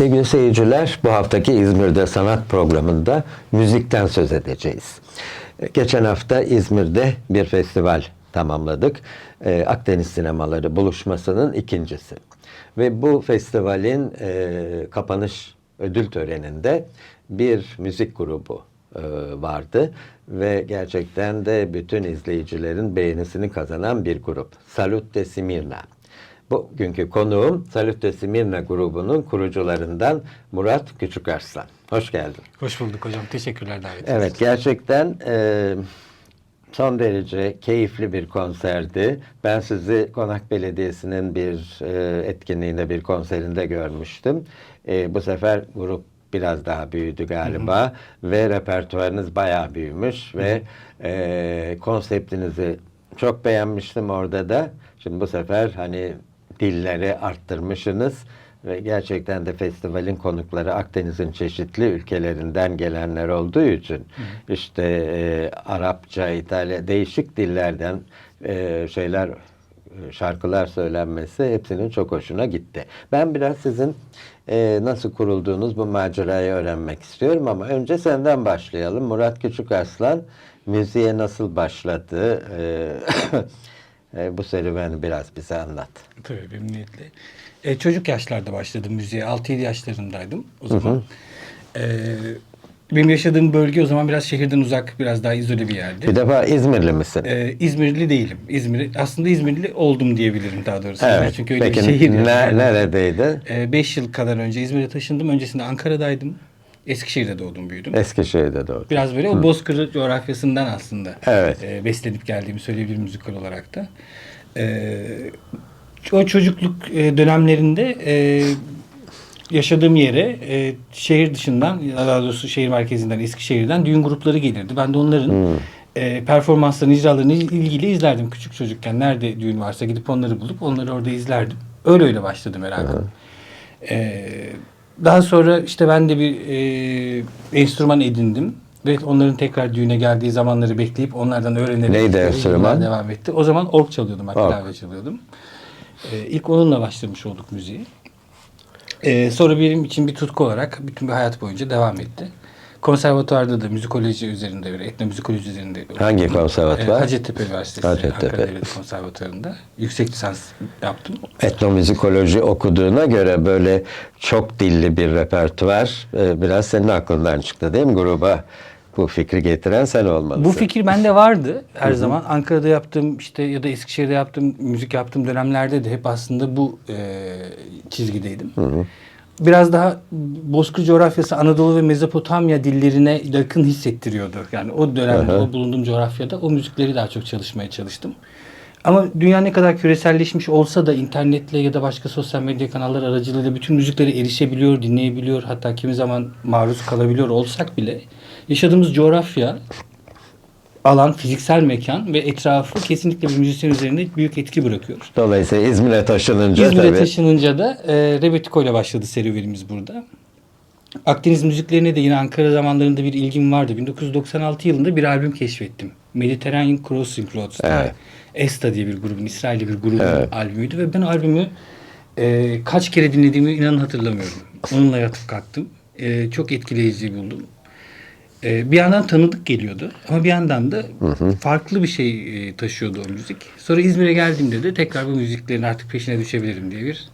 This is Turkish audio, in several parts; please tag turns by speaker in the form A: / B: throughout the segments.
A: Sevgili seyirciler, bu haftaki İzmir'de sanat programında müzikten söz edeceğiz. Geçen hafta İzmir'de bir festival tamamladık. Ee, Akdeniz Sinemaları buluşmasının ikincisi. Ve bu festivalin e, kapanış ödül töreninde bir müzik grubu e, vardı ve gerçekten de bütün izleyicilerin beğenisini kazanan bir grup. Salut de Simirna. Bugünkü konuğum Salute Simirna grubunun kurucularından Murat Küçükarslan. Hoş geldin.
B: Hoş bulduk hocam. Teşekkürler davet
A: Evet gerçekten e, son derece keyifli bir konserdi. Ben sizi Konak Belediyesi'nin bir e, etkinliğinde bir konserinde görmüştüm. E, bu sefer grup biraz daha büyüdü galiba ve repertuarınız bayağı büyümüş ve e, konseptinizi çok beğenmiştim orada da. Şimdi bu sefer hani dilleri arttırmışsınız ve gerçekten de festivalin konukları Akdeniz'in çeşitli ülkelerinden gelenler olduğu için işte e, Arapça, İtalya değişik dillerden e, şeyler e, şarkılar söylenmesi hepsinin çok hoşuna gitti. Ben biraz sizin e, nasıl kurulduğunuz bu macerayı öğrenmek istiyorum ama önce senden başlayalım. Murat Küçükarslan müziğe nasıl başladı? E, e, bu serüveni biraz bize anlat.
B: Tabii memnuniyetle. E, çocuk yaşlarda başladım müziğe. 6-7 yaşlarındaydım o zaman. E, benim yaşadığım bölge o zaman biraz şehirden uzak, biraz daha izole bir yerdi.
A: Bir defa İzmirli misin?
B: E, İzmirli değilim. İzmir aslında İzmirli oldum diyebilirim daha doğrusu.
A: evet.
B: Çünkü öyle
A: Peki
B: bir şehir.
A: ne- neredeydi?
B: 5 yıl kadar önce İzmir'e taşındım. Öncesinde Ankara'daydım. Eskişehir'de doğdum, büyüdüm.
A: Eskişehir'de doğru.
B: Biraz böyle o bozkır coğrafyasından aslında
A: Evet.
B: e, beslenip geldiğimi söyleyebilirim müzikal olarak da. E, o çocukluk e, dönemlerinde e, yaşadığım yere e, şehir dışından, daha doğrusu şehir merkezinden, Eskişehir'den düğün grupları gelirdi. Ben de onların e, performanslarını, icralarını ilgili izlerdim küçük çocukken. Nerede düğün varsa gidip onları bulup onları orada izlerdim. Öyle öyle başladı merakım. Ee, daha sonra işte ben de bir e, enstrüman edindim ve onların tekrar düğüne geldiği zamanları bekleyip onlardan öğrenerek
A: Neydi enstrüman?
B: devam etti. O zaman org çalıyordum, ben klavye çalıyordum. Ee, ilk onunla başlamış olduk müziği. Ee, sonra benim için bir tutku olarak bütün bir hayat boyunca devam etti. Konservatuvarda da müzikoloji üzerinde, bir etnomüzikoloji üzerinde.
A: Hangi konservatuvar?
B: Ee, Hacettepe Üniversitesi,
A: Hacettepe.
B: Ankara Devlet Konservatuvarı'nda yüksek lisans yaptım.
A: Etnomüzikoloji okuduğuna göre böyle çok dilli bir repertuar e, biraz senin aklından çıktı değil mi gruba? Bu fikri getiren sen olmalısın.
B: Bu fikir bende vardı her zaman. Ankara'da yaptığım işte ya da Eskişehir'de yaptığım müzik yaptığım dönemlerde de hep aslında bu e, çizgideydim. Biraz daha Bozkır coğrafyası Anadolu ve Mezopotamya dillerine yakın hissettiriyordu. Yani o dönemde o bulunduğum coğrafyada o müzikleri daha çok çalışmaya çalıştım. Ama dünya ne kadar küreselleşmiş olsa da internetle ya da başka sosyal medya kanalları aracılığıyla bütün müziklere erişebiliyor, dinleyebiliyor, hatta kimi zaman maruz kalabiliyor olsak bile yaşadığımız coğrafya, alan, fiziksel mekan ve etrafı kesinlikle bir müzisyen üzerinde büyük etki bırakıyor.
A: Dolayısıyla İzmir'e taşınınca
B: İzmir'e
A: tabii.
B: taşınınca da e, Rebetiko ile başladı serüvenimiz burada. Akdeniz müziklerine de yine Ankara zamanlarında bir ilgim vardı. 1996 yılında bir albüm keşfettim. Mediterranean Crossing Roads.
A: Evet.
B: Esta diye bir grubun, İsrailli bir grubun
A: Evet.
B: albümüydü ve ben albümü e, kaç kere dinlediğimi inanın hatırlamıyorum. Onunla yatıp kalktım. E, çok etkileyici buldum. E, bir yandan tanıdık geliyordu ama bir yandan da farklı bir şey e, taşıyordu o müzik. Sonra İzmir'e geldiğimde de tekrar bu müziklerin artık peşine düşebilirim diye bir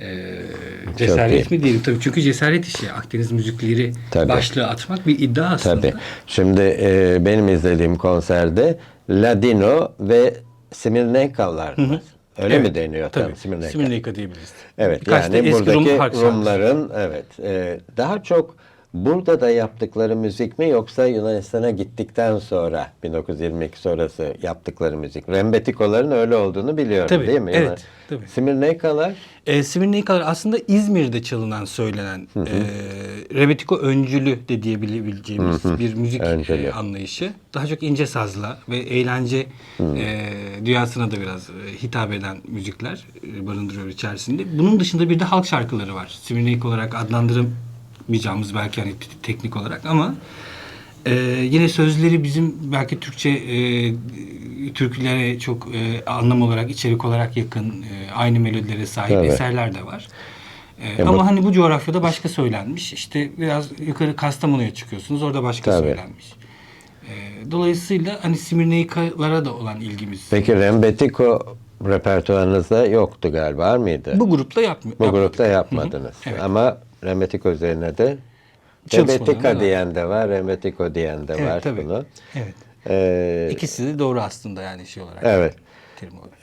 B: e, cesaret mi diyelim tabii çünkü cesaret işi Akdeniz müzikleri
A: Tabii.
B: başlığı atmak bir iddia aslında.
A: Tabii. Şimdi e, benim izlediğim konserde Ladino ve Simirnekalar var. Öyle
B: Evet,
A: mi deniyor?
B: Tabii.
A: Tam Simirneka.
B: Simirneka diyebiliriz.
A: Evet
B: Birkaç
A: yani buradaki
B: Rum.
A: Rumların evet e, daha çok burada da yaptıkları müzik mi yoksa Yunanistan'a gittikten sonra 1922 sonrası yaptıkları müzik. Rembetikoların öyle olduğunu biliyorum
B: Tabii,
A: değil mi?
B: evet,
A: Yunan-
B: tabii.
A: Simirnekalar
B: E, Simirnikalar aslında İzmir'de çalınan söylenen e, rebetiko öncülü de diyebileceğimiz bir müzik
A: Öncülü.
B: e, anlayışı. Daha çok ince sazla ve eğlence e, dünyasına da biraz e, hitap eden müzikler e, barındırıyor içerisinde. Bunun dışında bir de halk şarkıları var. Simirnik olarak adlandıramayacağımız belki hani teknik olarak ama e, yine sözleri bizim belki Türkçe e, türkülere çok e, anlam olarak, içerik olarak yakın, e, aynı melodilere sahip
A: Evet.
B: eserler de var.
A: E, bu-
B: ama hani bu coğrafyada başka söylenmiş. İşte biraz yukarı Kastamonu'ya çıkıyorsunuz. Orada başka
A: Tabii.
B: söylenmiş. Ee, dolayısıyla hani Simirneikalara da olan ilgimiz.
A: Peki Rembetiko repertuarınızda yoktu galiba var mıydı?
B: Bu grupla yapmıyor.
A: Bu grupta yapmadınız.
B: Evet.
A: Ama Rembetiko üzerine de
B: var.
A: diyen de var, Rembetiko diyen de
B: Evet,
A: var
B: tabii.
A: bunu.
B: Evet.
A: Ee,
B: İkisi de doğru aslında yani şey olarak.
A: Evet.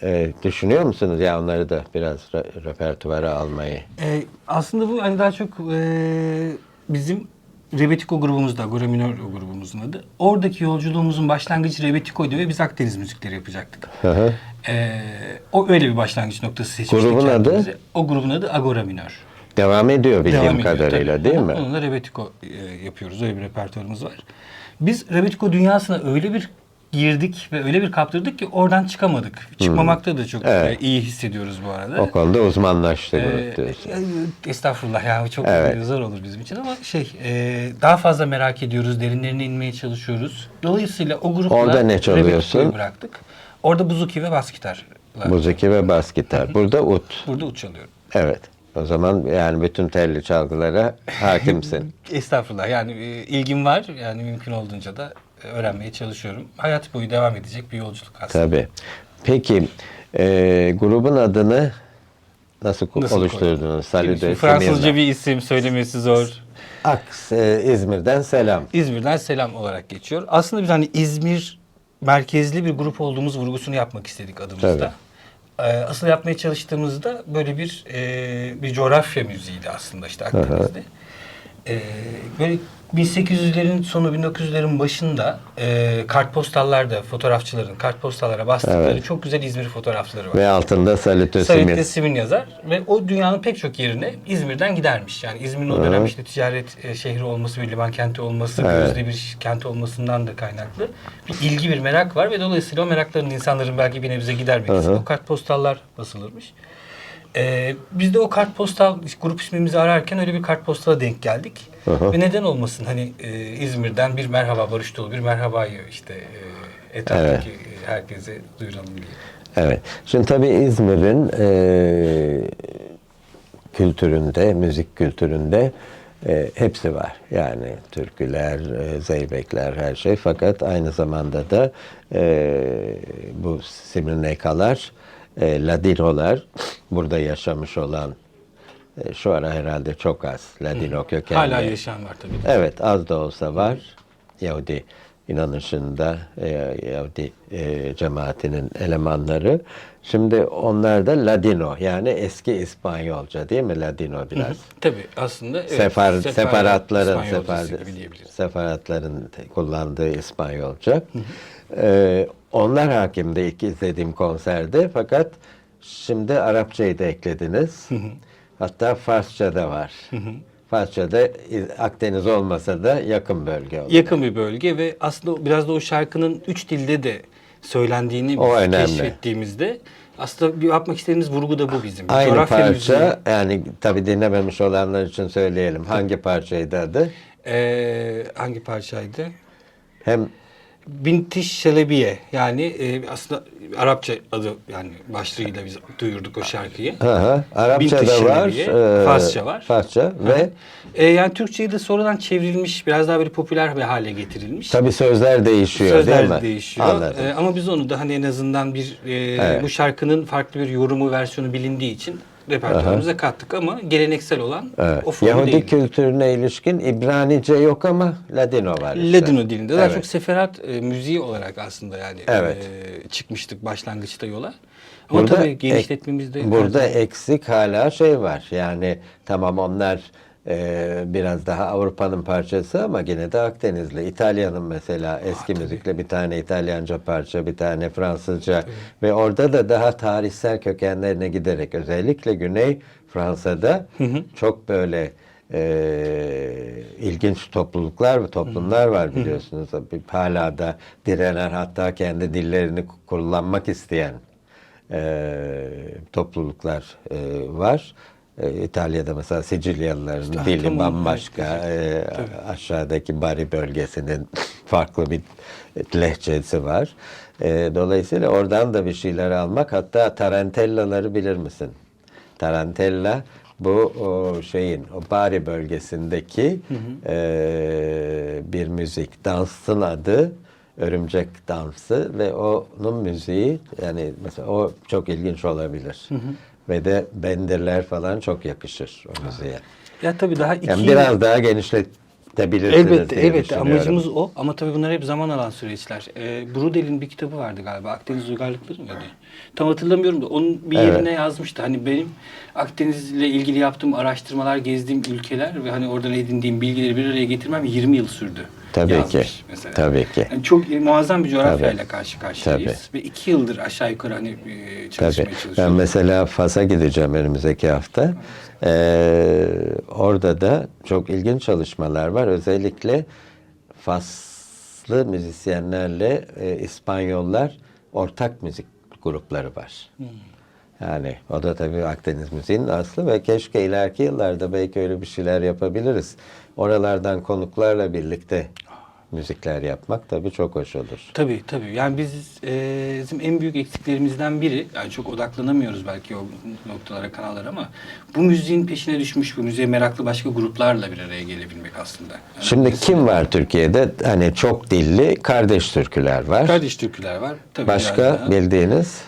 A: E, düşünüyor musunuz ya onları da biraz re- repertuara almayı?
B: Ee, aslında bu hani daha çok e, bizim Rebetiko grubumuzda, Agora Minor grubumuzun adı. Oradaki yolculuğumuzun başlangıcı Rebetiko'ydu ve biz Akdeniz müzikleri yapacaktık.
A: Hı hı.
B: Ee, o öyle bir başlangıç noktası seçmiştik
A: Grubun adı?
B: O grubun adı Agora Minor.
A: Devam ediyor bildiğim
B: Devam ediyor,
A: kadarıyla
B: tabii.
A: değil mi?
B: Onunla Rebetiko e, yapıyoruz. Öyle bir repertuarımız var. Biz Rebetiko dünyasına öyle bir girdik ve öyle bir kaptırdık ki oradan çıkamadık. Çıkmamakta da çok
A: Hmm. Evet.
B: e, iyi hissediyoruz bu arada.
A: O konuda uzmanlaştı
B: Ee,
A: grup diyorsun.
B: e, estağfurullah ya çok
A: Evet.
B: zor olur bizim için ama şey e, daha fazla merak ediyoruz, derinlerine inmeye çalışıyoruz. Dolayısıyla o grupla
A: Orada ne çalıyorsun?
B: Rebetiko'yu bıraktık. Orada buzuki ve bas gitarla.
A: Müziki ve bas gitar. Burada ut.
B: Burada ut çalıyorum.
A: Evet. O zaman yani bütün telli çalgılara hakimsin.
B: Estağfurullah yani e, ilgim var yani mümkün olduğunca da e, öğrenmeye çalışıyorum. Hayat boyu devam edecek bir yolculuk aslında.
A: Tabii. Peki e, grubun adını nasıl,
B: Nasıl
A: oluşturdunuz?
B: koydun?
A: Salü de
B: Fransızca
A: Simirna.
B: bir isim söylemesi zor.
A: Aks, e, İzmir'den selam.
B: İzmir'den selam olarak geçiyor. Aslında biz hani İzmir merkezli bir grup olduğumuz vurgusunu yapmak istedik adımızda. Ee, asıl yapmaya çalıştığımızda böyle bir e, bir coğrafya müziğiydi aslında işte Akdeniz'de. Ee, böyle 1800'lerin sonu 1900'lerin başında e, kartpostallarda fotoğrafçıların kartpostallara bastıkları
A: Evet.
B: çok güzel İzmir fotoğrafları var.
A: Ve altında Salütö
B: Sayit
A: Simir.
B: Simin yazar ve o dünyanın pek çok yerine İzmir'den gidermiş. Yani İzmir'in o dönem işte ticaret e, şehri olması ve liman kenti olması,
A: Evet.
B: gözde bir kent olmasından da kaynaklı bir ilgi, bir merak var ve dolayısıyla o merakların insanların belki bir nebze gidermek için o kartpostallar basılırmış. Ee, biz de o kartpostal grup ismimizi ararken öyle bir kartpostala denk geldik. Ve neden olmasın hani e, İzmir'den bir merhaba Barış Dolu bir merhabayı işte e, etraftaki e, herkese duyuralım diye.
A: Evet. Şimdi tabii İzmir'in e, kültüründe, müzik kültüründe e, hepsi var. Yani türküler, e, zeybekler, her şey. Fakat aynı zamanda da e, bu Simirnekalar, e, Ladinolar, burada yaşamış olan şu ara herhalde çok az Ladino kökenli.
B: Hala yaşayan var tabii.
A: Evet az da olsa var. Yahudi inanışında e, Yahudi e, cemaatinin elemanları. Şimdi onlar da Ladino yani eski İspanyolca değil mi Ladino biraz?
B: Tabii aslında evet,
A: Sefar, separatların sefar, separatların kullandığı İspanyolca. Ee, onlar hakimdi ilk izlediğim konserde fakat şimdi Arapçayı da eklediniz. Hatta Farsça da var. Farsça da İz- Akdeniz olmasa da yakın bölge oldu.
B: Yakın bir bölge ve aslında biraz da o şarkının üç dilde de söylendiğini
A: O önemli.
B: keşfettiğimizde aslında yapmak istediğimiz vurgu da bu bizim.
A: Aynı
B: Coğrafya
A: parça
B: müziği.
A: yani tabi dinlememiş olanlar için söyleyelim. Hangi parçaydı adı?
B: Ee, hangi parçaydı?
A: Hem
B: Bintiş Şelebiye yani e, aslında Arapça adı yani başlığıyla biz duyurduk o şarkıyı.
A: Hı hı. Arapça
B: Bintiş
A: da var.
B: Şelebiye,
A: e,
B: Farsça var.
A: Farsça ve
B: E, yani Türkçe'yi de sonradan çevrilmiş, biraz daha böyle popüler bir hale getirilmiş.
A: tabi sözler değişiyor değil
B: Sözler
A: mi?
B: değişiyor.
A: Anladım.
B: Ee, ama biz onu da hani en azından bir e, bu şarkının farklı bir yorumu, versiyonu bilindiği için repertuarımıza kattık ama geleneksel olan
A: Evet.
B: o formu
A: Yahudi
B: değil.
A: kültürüne ilişkin İbranice yok ama Ladino var işte.
B: Ladino dilinde. Daha
A: Evet.
B: çok seferat e, müziği olarak aslında yani
A: Evet.
B: e, çıkmıştık başlangıçta yola. Ama
A: Burada
B: tabii
A: ek-
B: genişletmemizde
A: burada
B: her zaman-
A: eksik hala şey var. Yani tamam onlar e, biraz daha Avrupa'nın parçası ama gene de Akdenizli. İtalya'nın mesela eski müzikle bir tane İtalyanca parça, bir tane Fransızca ve orada da daha tarihsel kökenlerine giderek özellikle Güney Fransa'da çok böyle e, ilginç topluluklar ve toplumlar var biliyorsunuz. Hala da direnen hatta kendi dillerini kullanmak isteyen e, topluluklar e, var. E, İtalya'da mesela Sicilyalıların dili
B: tam-
A: bambaşka. E, aşağıdaki Bari bölgesinin farklı bir lehçesi var. E, dolayısıyla oradan da bir şeyler almak. Hatta tarantellaları bilir misin? Tarantella bu o şeyin o Bari bölgesindeki e, bir müzik. Dansın adı Örümcek Dansı ve onun müziği yani mesela o çok ilginç olabilir. Ve de bendirler falan çok yakışır o müziğe.
B: Ya tabii daha iki
A: Yani biraz daha genişletebilirsiniz
B: Elbette,
A: diye
B: elbette.
A: düşünüyorum.
B: Amacımız o. Ama tabii bunlar hep zaman alan süreçler. Ee, Brudel'in bir kitabı vardı galiba. Akdeniz Uygarlıkları mıydı? Tam hatırlamıyorum da onun bir
A: Evet.
B: yerine yazmıştı. Hani benim Akdeniz'le ilgili yaptığım araştırmalar, gezdiğim ülkeler ve hani oradan edindiğim bilgileri bir araya getirmem 20 yıl sürdü.
A: Tabii
B: yazmış
A: ki.
B: Mesela.
A: Tabii ki.
B: Yani çok e, muazzam bir coğrafyayla
A: Tabii.
B: karşı karşıyayız. Ve iki yıldır aşağı yukarı hani e, çalışmaya
A: Tabii. Ben
B: çalışıyorum.
A: mesela Fas'a gideceğim önümüzdeki hafta. Ee, orada da çok ilginç çalışmalar var. Özellikle Faslı müzisyenlerle e, İspanyollar ortak müzik grupları var. Yani o da tabii Akdeniz müziğinin aslı ve keşke ileriki yıllarda belki öyle bir şeyler yapabiliriz. Oralardan konuklarla birlikte müzikler yapmak tabii çok hoş olur.
B: Tabii tabii. Yani biz e, bizim en büyük eksiklerimizden biri, yani çok odaklanamıyoruz belki o noktalara, kanallara ama bu müziğin peşine düşmüş, bu müziğe meraklı başka gruplarla bir araya gelebilmek aslında. Yani
A: Şimdi
B: mesela
A: kim var Türkiye'de? Hani çok dilli kardeş türküler var.
B: Kardeş türküler var. Tabii
A: Başka bildiğiniz?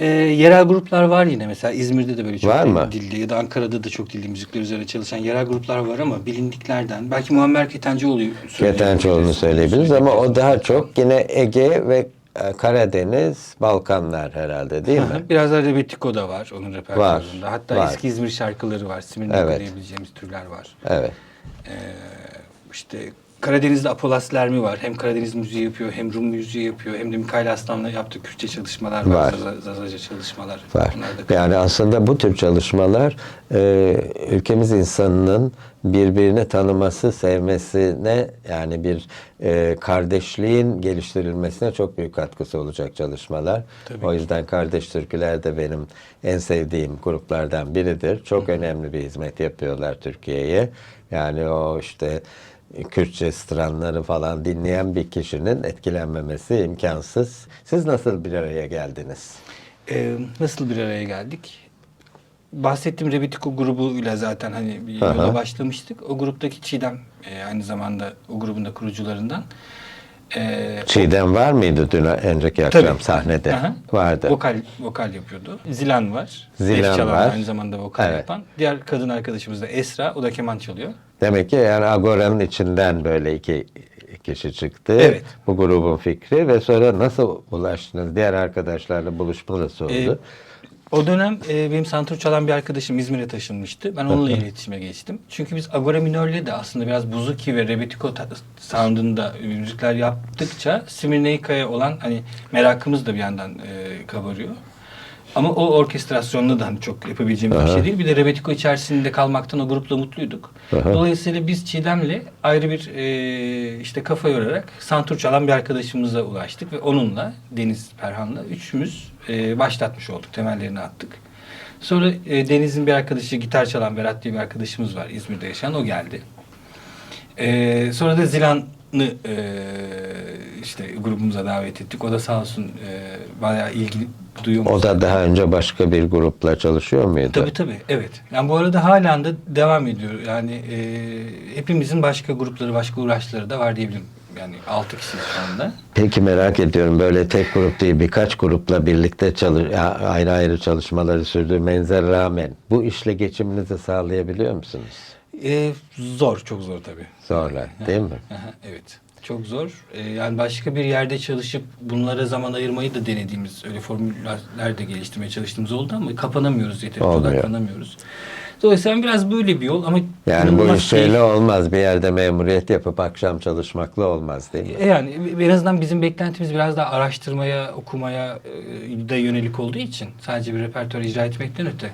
B: E, yerel gruplar var yine mesela İzmir'de de böyle çok
A: Var mı?
B: dilli ya da Ankara'da da çok dilli müzikler üzerine çalışan yerel gruplar var ama bilindiklerden belki Muammer Ketencoğlu'yu
A: Ketençoğlu'nu söyleyebiliriz ama o daha çok yine Ege ve e, Karadeniz, Balkanlar herhalde değil mi?
B: Biraz da Rebetiko da var onun repertuarında. Hatta
A: var.
B: eski İzmir şarkıları var. Simirna
A: Evet.
B: diyebileceğimiz türler var.
A: Evet.
B: Ee, işte Karadeniz'de Apolas Lermi var. Hem Karadeniz müziği yapıyor, hem Rum müziği yapıyor, hem de Mikail Aslan'la yaptığı Kürtçe çalışmalar var.
A: Var.
B: Zaza- Zazaca çalışmalar.
A: Var. Yani aslında bu tür çalışmalar e, ülkemiz insanının birbirini tanıması, sevmesine yani bir e, kardeşliğin geliştirilmesine çok büyük katkısı olacak çalışmalar.
B: Tabii
A: o yüzden Kardeş Türküler de benim en sevdiğim gruplardan biridir. Çok önemli bir hizmet yapıyorlar Türkiye'ye. Yani o işte Kürtçe stranları falan dinleyen bir kişinin etkilenmemesi imkansız. Siz nasıl bir araya geldiniz?
B: Ee, nasıl bir araya geldik? Bahsettiğim Rebetiko grubuyla zaten hani bir yola
A: Aha.
B: başlamıştık. O gruptaki Çiğdem e, aynı zamanda o grubun da kurucularından. Ee,
A: Çiğdem var mıydı dün önceki akşam
B: Tabii.
A: sahnede?
B: Aha.
A: Vardı.
B: Vokal vokal yapıyordu. Zilan var.
A: Zilan
B: Def
A: var.
B: Aynı zamanda vokal
A: Evet.
B: yapan. Diğer kadın arkadaşımız da Esra. O da keman çalıyor.
A: Demek ki yani Agora'nın içinden böyle iki kişi çıktı.
B: Evet.
A: Bu grubun fikri ve sonra nasıl ulaştınız? Diğer arkadaşlarla buluşma nasıl oldu?
B: Ee, o dönem e, benim santur çalan bir arkadaşım İzmir'e taşınmıştı. Ben onunla iletişime geçtim. Çünkü biz Agora Minör'le de aslında biraz Buzuki ve Rebetiko sound'unda müzikler yaptıkça Smirneika'ya olan hani merakımız da bir yandan e, kabarıyor. Ama o orkestrasyonla da hani çok yapabileceğimiz bir şey değil. Bir de Rebetiko içerisinde kalmaktan o grupla mutluyduk.
A: Aha.
B: Dolayısıyla biz Çiğdem'le ayrı bir e, işte kafa yorarak santur çalan bir arkadaşımıza ulaştık ve onunla Deniz Perhan'la üçümüz e, başlatmış olduk. Temellerini attık. Sonra e, Deniz'in bir arkadaşı gitar çalan Berat diye bir arkadaşımız var İzmir'de yaşayan o geldi. E, sonra da Zilan'ı e, işte grubumuza davet ettik. O da sağ olsun e, bayağı ilgi duyuyormuş.
A: O da daha önce başka bir grupla çalışıyor muydu?
B: Tabii tabii evet. Yani bu arada halen de devam ediyor. Yani e, hepimizin başka grupları, başka uğraşları da var diyebilirim. Yani altı kişi şu anda.
A: Peki merak ediyorum böyle tek grup değil birkaç grupla birlikte çalış ayrı ayrı çalışmaları sürdürmenize rağmen bu işle geçiminizi sağlayabiliyor musunuz?
B: E, zor, çok zor tabii.
A: Zorla değil mi?
B: Evet. Çok zor. E, yani başka bir yerde çalışıp bunlara zaman ayırmayı da denediğimiz, öyle formüller de geliştirmeye çalıştığımız oldu ama kapanamıyoruz, yeterince
A: Olmuyor.
B: odaklanamıyoruz. Dolayısıyla biraz böyle bir yol ama
A: Yani bu iş şeyle
B: keyif-
A: olmaz. Bir yerde memuriyet yapıp akşam çalışmakla olmaz değil mi?
B: E, Yani en azından bizim beklentimiz biraz daha araştırmaya, okumaya e, da yönelik olduğu için sadece bir repertuar icra etmekten öte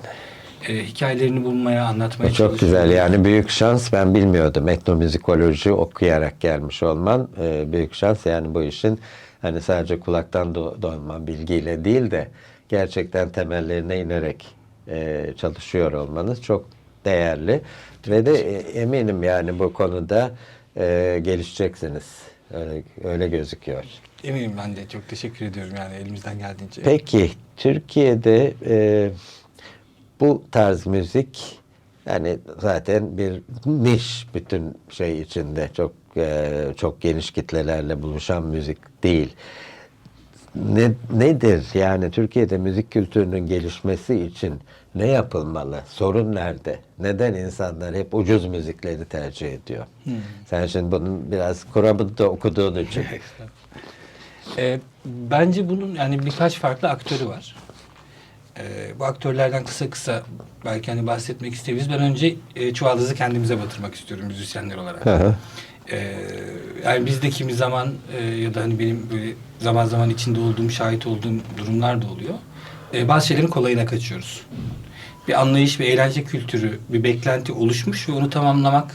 B: e, hikayelerini bulmaya, anlatmaya
A: Çok güzel. Yani büyük şans ben bilmiyordum. Etnomüzikoloji okuyarak gelmiş olman e, büyük şans. Yani bu işin hani sadece kulaktan do- dolma bilgiyle değil de gerçekten temellerine inerek e, çalışıyor olmanız çok değerli. Ve de e, eminim yani bu konuda e, gelişeceksiniz. Öyle, öyle gözüküyor.
B: Eminim ben de. Çok teşekkür ediyorum yani elimizden geldiğince.
A: Peki Türkiye'de e, bu tarz müzik Yani zaten bir niş bütün şey içinde çok e, çok geniş kitlelerle buluşan müzik değil. Ne, nedir yani Türkiye'de müzik kültürünün gelişmesi için ne yapılmalı? Sorun nerede? Neden insanlar hep ucuz müzikleri tercih ediyor? Sen şimdi bunun biraz kuramını da okuduğun için.
B: Ee, bence bunun yani birkaç farklı aktörü var. Ee, bu aktörlerden kısa kısa belki hani bahsetmek isteyebiliriz. Ben önce e, çuvaldızı kendimize batırmak istiyorum müzisyenler olarak.
A: Hı hı.
B: Ee, yani biz de kimi zaman e, ya da hani benim böyle zaman zaman içinde olduğum, şahit olduğum durumlar da oluyor. Ee, bazı şeylerin kolayına kaçıyoruz. Bir anlayış ve eğlence kültürü, bir beklenti oluşmuş ve onu tamamlamak,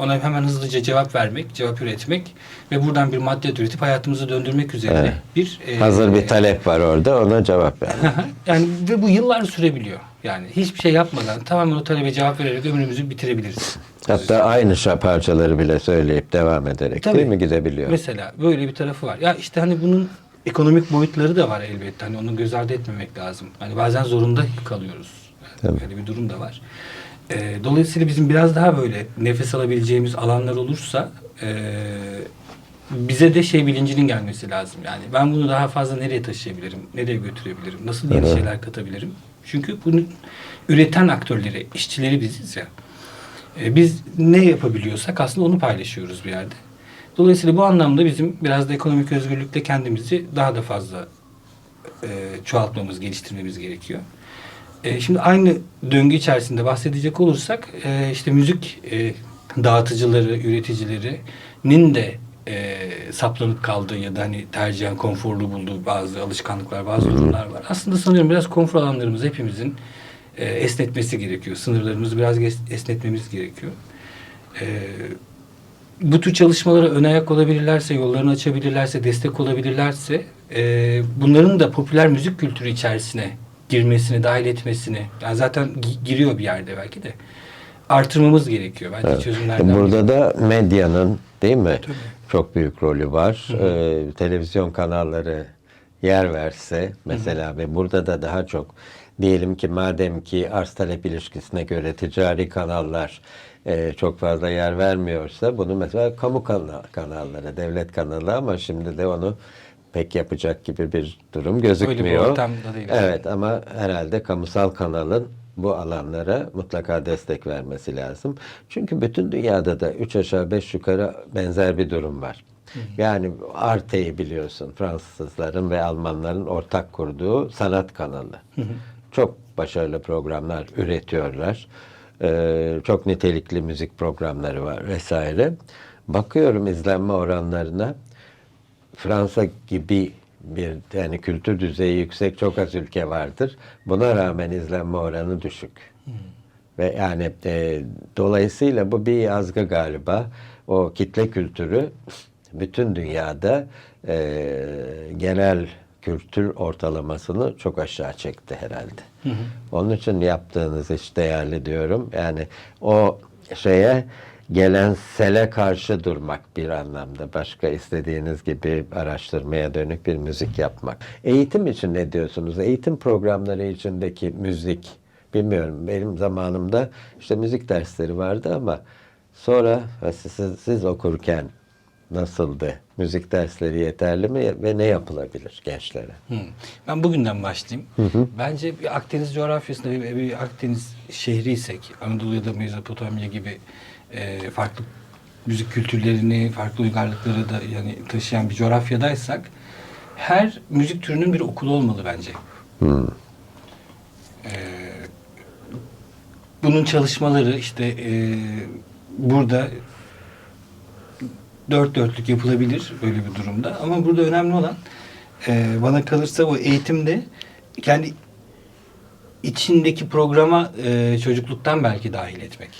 B: ona hemen hızlıca cevap vermek, cevap üretmek ve buradan bir madde üretip hayatımızı döndürmek üzerine
A: Evet.
B: bir e,
A: Hazır bir talep var orada ona cevap ver.
B: yani ve bu yıllar sürebiliyor. Yani hiçbir şey yapmadan tamamen o talebe cevap vererek ömrümüzü bitirebiliriz.
A: Hatta aynı parçaları bile söyleyip devam ederek
B: Tabii.
A: değil mi gidebiliyor?
B: Mesela böyle bir tarafı var. Ya işte hani bunun ekonomik boyutları da var elbette. Hani onu göz ardı etmemek lazım. Hani bazen zorunda kalıyoruz. Yani
A: Tabii.
B: böyle bir durum da var. Ee, dolayısıyla bizim biraz daha böyle nefes alabileceğimiz alanlar olursa ee, bize de şey bilincinin gelmesi lazım. Yani ben bunu daha fazla nereye taşıyabilirim? Nereye götürebilirim? Nasıl yeni
A: Evet.
B: şeyler katabilirim? Çünkü bunu üreten aktörleri, işçileri biziz ya. E, biz ne yapabiliyorsak aslında onu paylaşıyoruz bir yerde. Dolayısıyla bu anlamda bizim biraz da ekonomik özgürlükle kendimizi daha da fazla e, çoğaltmamız, geliştirmemiz gerekiyor. E, şimdi aynı döngü içerisinde bahsedecek olursak e, işte müzik e, dağıtıcıları, üreticilerinin de e, saplanıp kaldığı ya da hani tercihen konforlu bulduğu bazı alışkanlıklar, bazı durumlar var. Aslında sanıyorum biraz konfor alanlarımızı hepimizin e, esnetmesi gerekiyor. Sınırlarımızı biraz esnetmemiz gerekiyor. E, bu tür çalışmalara ön ayak olabilirlerse, yollarını açabilirlerse, destek olabilirlerse e, bunların da popüler müzik kültürü içerisine girmesini, dahil etmesini, yani zaten gi- giriyor bir yerde belki de artırmamız gerekiyor. Bence
A: Evet.
B: çözümlerden
A: Burada da medyanın değil mi?
B: Tabii.
A: Çok büyük rolü var. Ee, televizyon kanalları yer verse mesela ve burada da daha çok diyelim ki madem ki arz talep ilişkisine göre ticari kanallar e, çok fazla yer vermiyorsa bunu mesela kamu kana- kanalları, devlet kanalı ama şimdi de onu pek yapacak gibi bir durum gözükmüyor.
B: ortamda değil.
A: Evet ama herhalde kamusal kanalın bu alanlara mutlaka destek vermesi lazım. Çünkü bütün dünyada da üç aşağı beş yukarı benzer bir durum var. Yani Arte'yi biliyorsun Fransızların ve Almanların ortak kurduğu sanat kanalı. Çok başarılı programlar üretiyorlar. Ee, çok nitelikli müzik programları var vesaire. Bakıyorum izlenme oranlarına. Fransa gibi bir yani kültür düzeyi yüksek çok az ülke vardır. Buna rağmen izlenme oranı düşük. Ve yani e, dolayısıyla bu bir yazgı galiba. O kitle kültürü bütün dünyada e, genel kültür ortalamasını çok aşağı çekti herhalde. Onun için yaptığınız iş değerli diyorum. Yani o şeye gelen sele karşı durmak bir anlamda. Başka istediğiniz gibi araştırmaya dönük bir müzik yapmak. Eğitim için ne diyorsunuz? Eğitim programları içindeki müzik, bilmiyorum benim zamanımda işte müzik dersleri vardı ama sonra siz, siz okurken nasıldı? Müzik dersleri yeterli mi ve ne yapılabilir gençlere?
B: Hı. Ben bugünden başlayayım. Bence bir Akdeniz coğrafyasında bir, bir Akdeniz şehriysek, Anadolu ya da Mezopotamya gibi e, farklı müzik kültürlerini, farklı uygarlıkları da yani taşıyan bir coğrafyadaysak her müzik türünün bir okulu olmalı bence. E, bunun çalışmaları işte e, burada dört dörtlük yapılabilir böyle bir durumda. Ama burada önemli olan e, bana kalırsa o eğitimde kendi içindeki programa e, çocukluktan belki dahil etmek.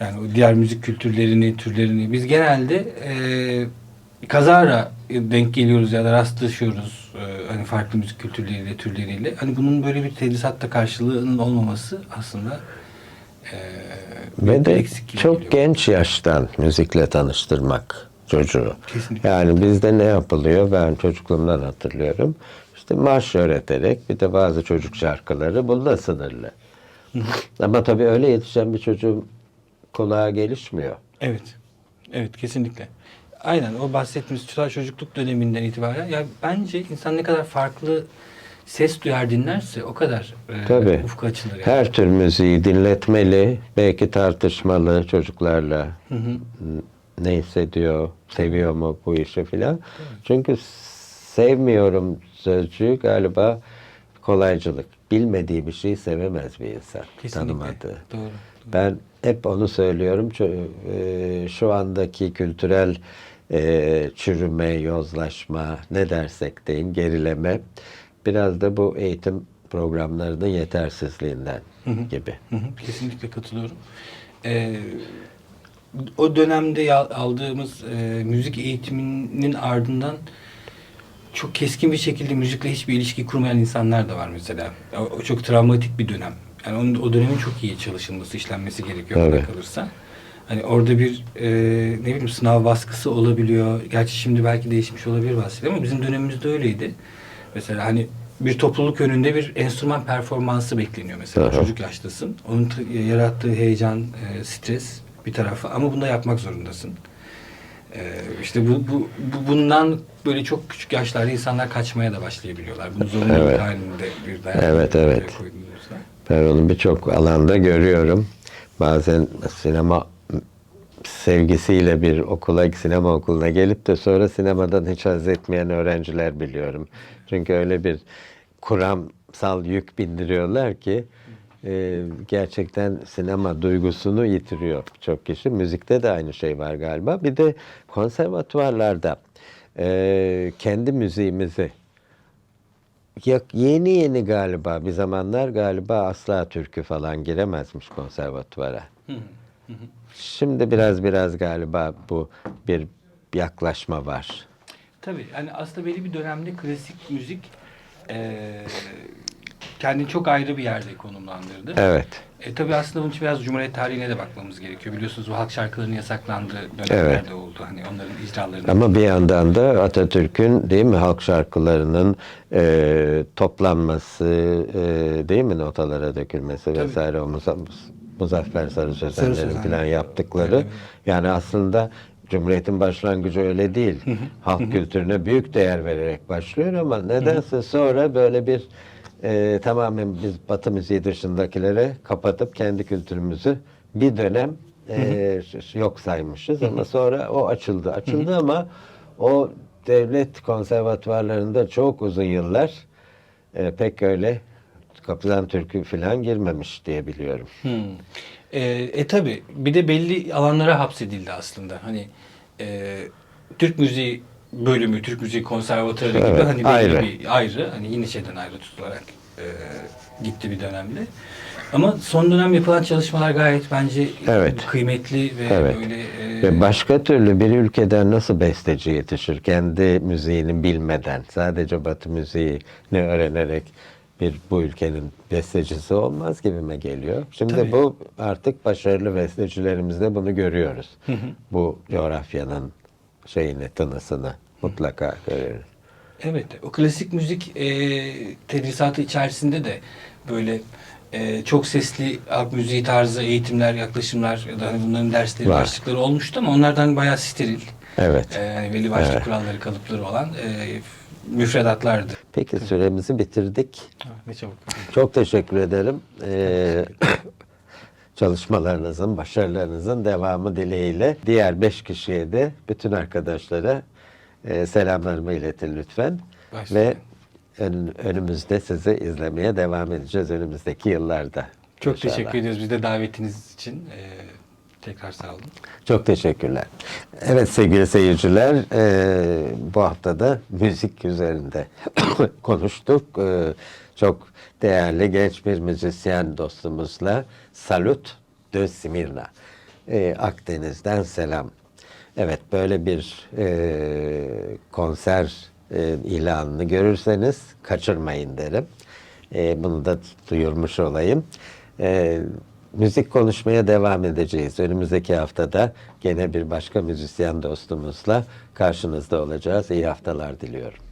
B: Yani diğer müzik kültürlerini, türlerini biz genelde e, kazara denk geliyoruz ya da rastlaşıyoruz e, hani farklı müzik kültürleriyle, türleriyle. Hani bunun böyle bir tedrisatta karşılığının olmaması aslında e,
A: Ve de
B: eksik gibi
A: çok
B: geliyor.
A: genç yaştan müzikle tanıştırmak çocuğu.
B: Kesinlikle.
A: Yani bizde ne yapılıyor ben çocukluğumdan hatırlıyorum. İşte marş öğreterek bir de bazı çocuk şarkıları bununla sınırlı. Ama tabii öyle yetişen bir çocuğun kulağa gelişmiyor.
B: Evet. Evet kesinlikle. Aynen o bahsettiğimiz tutar çocukluk döneminden itibaren ya bence insan ne kadar farklı ses duyar dinlerse o kadar e,
A: Tabii.
B: ufku açılır. Yani.
A: Her tür müziği dinletmeli, belki tartışmalı çocuklarla. N- Ne hissediyor, seviyor mu bu işi filan. Çünkü sevmiyorum sözcüğü galiba kolaycılık. Bilmediği bir şeyi sevemez bir insan.
B: Kesinlikle.
A: Tanımadığı.
B: Doğru.
A: Ben hep onu söylüyorum. E, Şu andaki kültürel e, çürüme, yozlaşma, ne dersek deyin, gerileme biraz da bu eğitim programlarının yetersizliğinden gibi.
B: Hı hı, kesinlikle katılıyorum. Ee, o dönemde aldığımız e, müzik eğitiminin ardından çok keskin bir şekilde müzikle hiçbir ilişki kurmayan insanlar da var mesela. O çok travmatik bir dönem. Yani onun, o dönemin çok iyi çalışılması, işlenmesi gerekiyor bana
A: Evet.
B: kalırsa. Hani orada bir e, ne bileyim sınav baskısı olabiliyor. Gerçi şimdi belki değişmiş olabilir bahsediyor ama bizim dönemimizde öyleydi. Mesela hani bir topluluk önünde bir enstrüman performansı bekleniyor mesela.
A: Aha.
B: Çocuk yaştasın. Onun t- yarattığı heyecan, e, stres bir tarafa ama bunu da yapmak zorundasın. E, işte bu, bu, bu- bundan böyle çok küçük yaşlarda insanlar kaçmaya da başlayabiliyorlar. Bunu zorunluluk
A: Evet.
B: halinde bir dayan
A: Evet, evet.
B: koyduğumuzda.
A: Ben onu birçok alanda görüyorum. Bazen sinema sevgisiyle bir okula, sinema okuluna gelip de sonra sinemadan hiç haz etmeyen öğrenciler biliyorum. Çünkü öyle bir kuramsal yük bindiriyorlar ki e, gerçekten sinema duygusunu yitiriyor çok kişi. Müzikte de aynı şey var galiba. Bir de konservatuvarlarda e, kendi müziğimizi ya, yeni yeni galiba bir zamanlar galiba asla türkü falan giremezmiş konservatuvara. Şimdi biraz biraz galiba bu bir yaklaşma var.
B: Tabii yani aslında belli bir dönemde klasik müzik eee kendini çok ayrı bir yerde konumlandırdı.
A: Evet.
B: E, tabii aslında bunun için biraz Cumhuriyet tarihine de bakmamız gerekiyor. Biliyorsunuz bu halk şarkılarının yasaklandığı dönemler
A: Evet.
B: oldu. Hani onların icralarını.
A: Ama bir yandan da Atatürk'ün değil mi halk şarkılarının e, toplanması, e, değil mi notalara dökülmesi
B: Tabii.
A: vesaire o Muza- Muzaffer Sarı Sözenler'in
B: Sözen.
A: falan yaptıkları.
B: Evet.
A: Yani aslında Cumhuriyet'in başlangıcı öyle değil. Halk kültürüne büyük değer vererek başlıyor ama nedense sonra böyle bir e, tamamen biz Batı müziği dışındakilere kapatıp kendi kültürümüzü bir dönem e, yok saymışız ama sonra o açıldı. Açıldı ama o devlet konservatuvarlarında çok uzun yıllar e, pek öyle kapıdan türkü falan girmemiş diye biliyorum.
B: Hmm. E, e tabi bir de belli alanlara hapsedildi aslında. Hani e, Türk müziği bölümü, Türk müziği konservatuarı gibi
A: Evet,
B: hani belli
A: ayrı.
B: bir ayrı, hani Yeniçeri'den ayrı tutularak e, gitti bir dönemde. Ama son dönem yapılan çalışmalar gayet bence
A: Evet.
B: kıymetli ve
A: Evet.
B: böyle e,
A: Ve başka türlü bir ülkeden nasıl besteci yetişir? Kendi müziğini bilmeden, sadece Batı müziğini öğrenerek bir bu ülkenin bestecisi olmaz gibime geliyor. Şimdi
B: Tabii.
A: bu artık başarılı bestecilerimizde bunu görüyoruz. Bu coğrafyanın şeyini, tınısını mutlaka görüyoruz.
B: Evet, o klasik müzik e, tedrisatı içerisinde de böyle e, çok sesli halk müziği tarzı eğitimler, yaklaşımlar ya da hani bunların dersleri,
A: Var.
B: başlıkları olmuştu ama onlardan bayağı steril.
A: Evet.
B: E, yani belli başlı
A: Evet.
B: kuralları, kalıpları olan e, müfredatlardı.
A: Peki süremizi bitirdik.
B: Ne çabuk.
A: Çok teşekkür ederim. Ee, çalışmalarınızın, başarılarınızın devamı dileğiyle diğer beş kişiye de bütün arkadaşlara e, selamlarımı iletin lütfen.
B: Başla.
A: Ve ön- önümüzde sizi izlemeye devam edeceğiz önümüzdeki yıllarda.
B: Çok
A: inşallah.
B: teşekkür ediyoruz biz de davetiniz için. E, tekrar sağ olun.
A: Çok teşekkürler. Evet sevgili seyirciler, e, bu hafta da müzik üzerinde konuştuk. E, çok değerli genç bir müzisyen dostumuzla Salut de Simirna. E, Akdeniz'den selam. Evet böyle bir e, konser e, ilanını görürseniz kaçırmayın derim. E, bunu da duyurmuş olayım. E, müzik konuşmaya devam edeceğiz. Önümüzdeki haftada gene bir başka müzisyen dostumuzla karşınızda olacağız. İyi haftalar diliyorum.